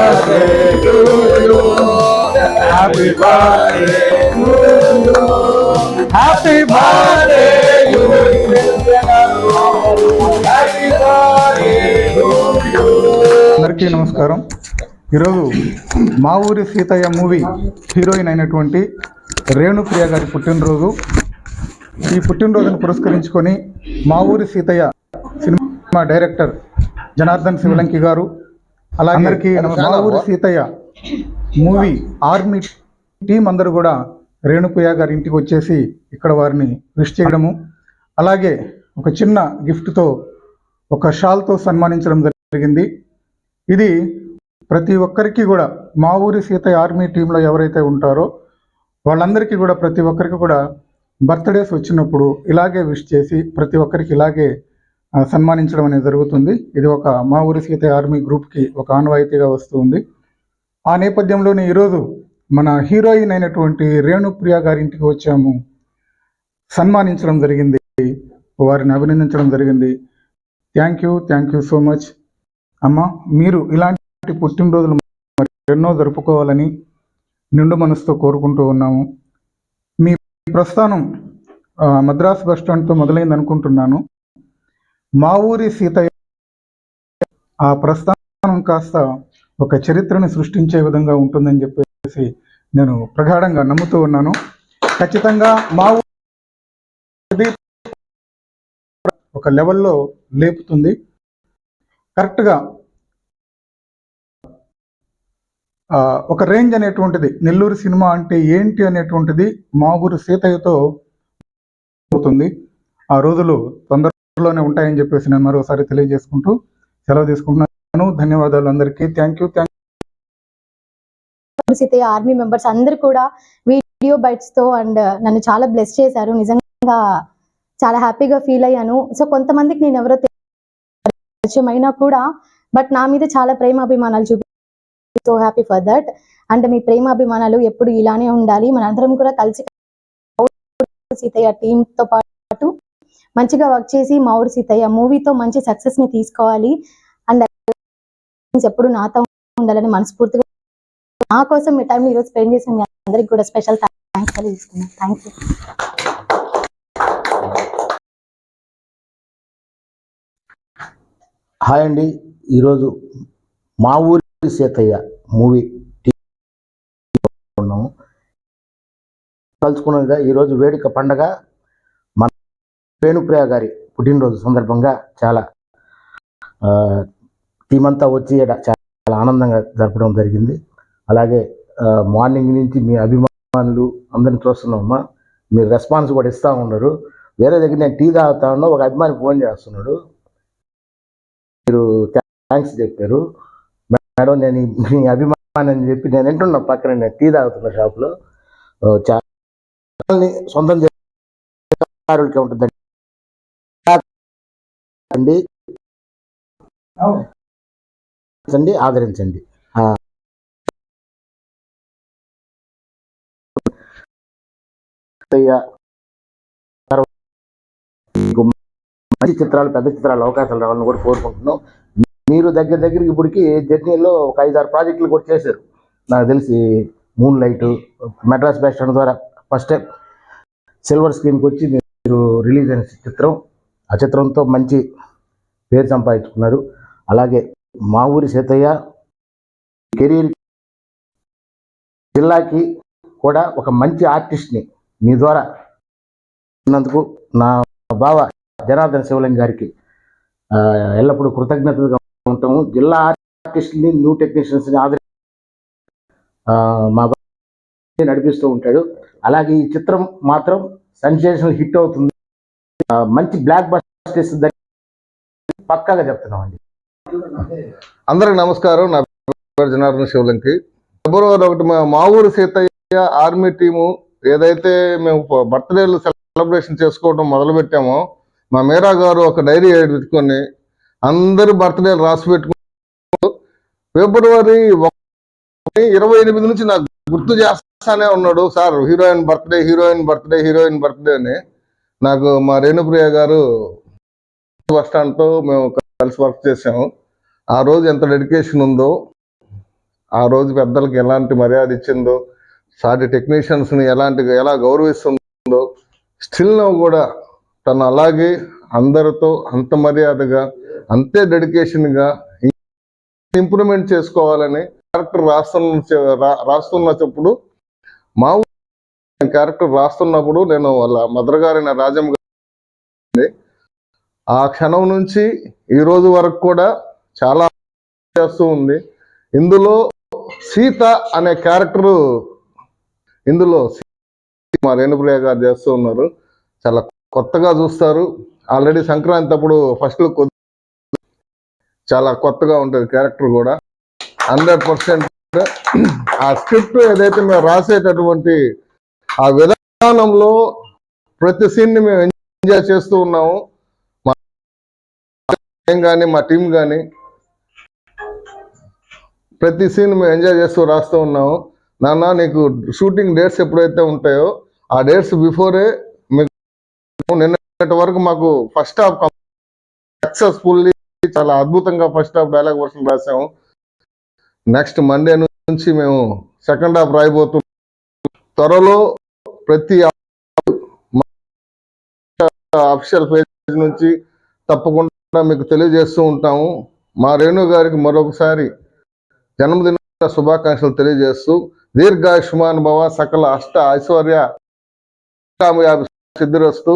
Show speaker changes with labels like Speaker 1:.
Speaker 1: birthday to you. Happy birthday to you. Happy birthday to you. Happy birthday to you.
Speaker 2: అందరికీ నమస్కారం ఈరోజు మా ఊరి సీతయ్య మూవీ హీరోయిన్ అయినటువంటి రేణుప్రియ గారి పుట్టినరోజు ఈ పుట్టినరోజును పురస్కరించుకొని మా ఊరి సీతయ్య సినిమా డైరెక్టర్ జనార్దన్ శివలంకి గారు అలాగే అందరికీ మా ఊరి సీతయ్య మూవీ ఆర్మీ టీం అందరూ కూడా రేణుప్రియ గారి ఇంటికి వచ్చేసి ఇక్కడ వారిని విష్ చేయడము. అలాగే ఒక చిన్న గిఫ్ట్తో ఒక షాల్తో సన్మానించడం జరిగింది. ఇది ప్రతి ఒక్కరికి కూడా మా ఊరి సీతయ్య ఆర్మీ టీంలో ఎవరైతే ఉంటారో వాళ్ళందరికీ కూడా ప్రతి ఒక్కరికి కూడా బర్త్డేస్ వచ్చినప్పుడు ఇలాగే విష్ చేసి ప్రతి ఒక్కరికి ఇలాగే సన్మానించడం అనేది జరుగుతుంది. ఇది ఒక మా ఊరి సీత ఆర్మీ గ్రూప్కి ఒక ఆనవాయితీగా వస్తుంది. ఆ నేపథ్యంలోనే ఈరోజు మన హీరోయిన్ అయినటువంటి రేణుప్రియ గారి ఇంటికి వచ్చాము. సన్మానించడం జరిగింది. వారిని అభినందించడం జరిగింది. Thank you thank you so much అమ్మ మీరు ఇలాంటి పుట్టినరోజులు మరి ఎన్నో జరుపుకోవాలని నిండు మనసుతో కోరుకుంటూ ఉన్నాము. మీ ప్రస్థానం మద్రాసు బస్ స్టాండ్తో మొదలైంది అనుకుంటున్నాను మా ఊరి సీతయ్య ఆ ప్రస్థానం కాస్త ఒక చరిత్రని సృష్టించే విధంగా ఉంటుందని చెప్పేసి నేను ప్రగాఢంగా నమ్ముతూ ఉన్నాను. ఖచ్చితంగా మా ఊరి ఒక లెవెల్లో లేపుతుంది. కరెక్ట్గా ఒక రేంజ్ అనేటువంటిది. నెల్లూరు సినిమా అంటే ఏంటి అనేటువంటిది మా ఊరు సీతయ్యతో అవుతుంది. ఆ రోజులు తొందరలోనే ఉంటాయని చెప్పేసి నేను మరోసారి తెలియజేసుకుంటూ సెలవు తీసుకుంటున్నాను. ధన్యవాదాలు అందరికీ. Thank you thank
Speaker 3: Seethayya army members అందరు కూడా వీడియో బైట్స్తో అండ్ నన్ను చాలా బ్లెస్ చేశారు. నిజంగా చాలా హ్యాపీగా ఫీల్ అయ్యాను. సో కొంతమందికి నేను ఎవరో పరిచయమైనా కూడా బట్ నా మీద చాలా ప్రేమాభిమానాలు చూపి so happy for that. And మీ ప్రేమాభిమానాలు ఎప్పుడు ఇలానే ఉండాలి. మనందరం కూడా కలిసి సీతయ్య టీమ్తో పాటు మంచిగా వర్క్ చేసి మా ఊరు సీతయ్య మూవీతో మంచి సక్సెస్ని తీసుకోవాలి. అండ్ ఎప్పుడు నాతో ఉండాలని మనస్ఫూర్తిగా నా కోసం మీ టైం ఈరోజు స్పెండ్ చేసిన మీ అందరికి కూడా స్పెషల్ థ్యాంక్స్ తెలియజేస్తున్నాను థ్యాంక్ యూ
Speaker 4: హాయ్ అండి. ఈరోజు మా ఊరి సీతయ్య మూవీ ఉన్నాము కలుసుకున్నదిగా ఈరోజు వేడుక పండగ. వేణుప్రియ గారి పుట్టినరోజు సందర్భంగా చాలా టీం అంతా వచ్చి చాలా ఆనందంగా జరపడం జరిగింది. అలాగే మార్నింగ్ నుంచి మీ అభిమానులు అందరిని చూస్తున్నామమ్మా. మీరు రెస్పాన్స్ కూడా ఇస్తూ ఉన్నారు. వేరే దగ్గర నేను టీ తాగుతా ఉన్నా ఒక అభిమాని ఫోన్ చేస్తున్నాడు. మీరు థ్యాంక్స్ చెప్పారు. మేడం నేను మీ అభిమానం అని చెప్పి నేను వింటున్నా పక్కన నేను టీ తాగుతున్న షాప్లో. చాలా సొంతం చేసుకోవడానికి ఉంటుందండి అండి ఆదరించండి, ఆదరించండి. ఆ. అయ్యా, తర్వాత మీకు మంచి చిత్రాలు పెద్ద చిత్రాలు అవకాశాలు రావాలని కూడా కోరుకుంటున్నాం. మీరు దగ్గర దగ్గరికి ఇప్పటికి జర్నీలో ఒక ఐదారు ప్రాజెక్టులు కూడా చేశారు. నాకు తెలిసి moonlight Madras bus stand ద్వారా ఫస్ట్ టైం సిల్వర్ స్క్రీన్కి వచ్చి మీరు రిలీజ్ అయిన చిత్రం. ఆ చిత్రంతో మంచి పేరు సంపాదించుకున్నారు అలాగే మా ఊరి సీతయ్య కెరీర్ జిల్లాకి కూడా ఒక మంచి ఆర్టిస్ట్ని మీ ద్వారా ఉన్నందుకు నా బావ జనార్దన్ శివలింగ్ గారికి ఎల్లప్పుడూ కృతజ్ఞతగా ఉంటాము. జిల్లా ఆర్టిస్ట్ని న్యూ టెక్నీషియన్స్ని ఆదరి మా బావ నడిపిస్తూ ఉంటాడు. అలాగే ఈ చిత్రం మాత్రం సెన్సేషనల్ హిట్ అవుతుంది. మంచి బ్లాక్ తీస్తుందని పక్కాగా చెప్తున్నామండి.
Speaker 5: అందరికి నమస్కారం. నా పేరు శివలంకి. ఫిబ్రవరి ఒకటి మా మా ఊరు సీతయ్య ఆర్మీ టీము ఏదైతే మేము బర్త్డేలు సెలబ్రేషన్ చేసుకోవడం మొదలు పెట్టామో మా మీరా గారు ఒక డైరీ పెట్టుకొని అందరు బర్త్డేలు రాసి పెట్టుకుని ఫిబ్రవరి ఇరవై ఎనిమిది నుంచి నాకు గుర్తు చేస్తానే ఉన్నాడు. Sir heroine birthday heroine birthday heroine birthday అని నాకు మా రేణుప్రియ గారు బస్ స్టాండ్తో మేము కలిసి వర్క్ చేసాము ఆ రోజు ఎంత డెడికేషన్ ఉందో ఆ రోజు పెద్దలకి ఎలాంటి మర్యాద ఇచ్చిందో సాటి టెక్నీషియన్స్ని ఎలాంటి ఎలా గౌరవిస్తుందో స్టిల్ నో కూడా తను అలాగే అందరితో అంత మర్యాదగా అంతే డెడికేషన్గా ఇంప్రూవ్మెంట్ చేసుకోవాలని క్యారెక్టర్ రాస్తున్న రా- రాస్తున్నప్పుడు మా క్యారెక్టర్ రాస్తున్నప్పుడు నేను వాళ్ళ మదర్ గారైన రాజమ్మ గారి ఆ క్షణం నుంచి ఈరోజు వరకు కూడా చాలా చేస్తూ ఉంది. ఇందులో సీత అనే క్యారెక్టర్ ఇందులో సీ- మా రేణుప్రియ గారు చేస్తూ ఉన్నారు. చాలా కొత్తగా చూస్తారు. ఆల్రెడీ సంక్రాంతి అప్పుడు ఫస్ట్ లుక్ చాలా కొత్తగా ఉంటుంది క్యారెక్టర్ కూడా. హండ్రెడ్ పర్సెంట్ ఆ స్క్రిప్ట్ ఏదైతే మేము రాసేటటువంటి ఆ విధానంలో ప్రతి సీన్ని మేము ఎంజాయ్ చేస్తూ ఉన్నాము. మేము కానీ మా టీం కానీ ప్రతి సీన్ మేము ఎంజాయ్ చేస్తూ రాస్తూ ఉన్నాము. నాన్న నీకు షూటింగ్ డేట్స్ ఎప్పుడైతే ఉంటాయో ఆ డేట్స్ బిఫోరే మీకు నిన్నటి వరకు మాకు ఫస్ట్ హాఫ్ సక్సెస్ఫుల్లీ చాలా అద్భుతంగా ఫస్ట్ హాఫ్ డైలాగ్ వర్షన్ రాసాము. నెక్స్ట్ మండే నుంచి మేము సెకండ్ హాఫ్ రాయబోతున్నాం. త్వరలో ప్రతి ఆఫీషియల్ పేజ్ నుంచి తప్పకుండా మీకు తెలియజేస్తూ ఉంటాము. మా రేణు గారికి మరొకసారి జన్మదిన శుభాకాంక్షలు తెలియజేస్తూ దీర్ఘాయుష్మానుభవ సకల అష్ట ఐశ్వర్య కామయాభి సిద్ధిరస్తు